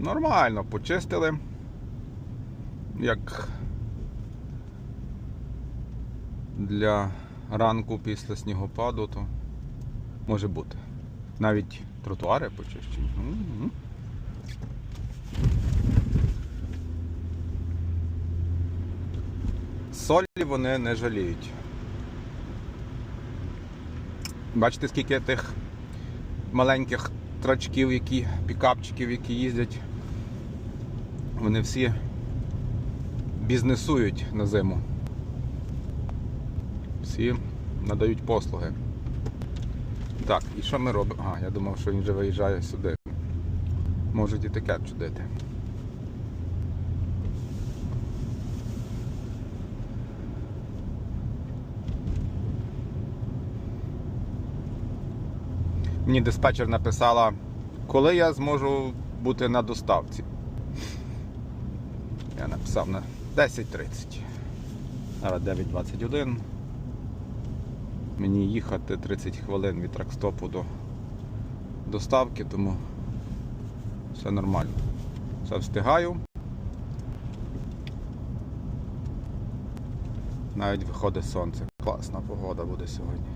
Нормально, почистили. Як для ранку після снігопаду, то може бути. Навіть тротуари почищені. Солі вони не жаліють. Бачите, скільки тих маленьких трачків, які, пікапчиків, які їздять. Вони всі бізнесують на зиму. Всі надають послуги. Так, і що ми робимо? А, я думав, що він вже виїжджає сюди. Можуть і таке чудити. Мені диспетчер написала, коли я зможу бути на доставці. Я написав на 10.30. Зараз 9.21. Мені їхати 30 хвилин від тракстопу до доставки, тому все нормально. Все встигаю. Навіть виходить сонце. Класна погода буде сьогодні.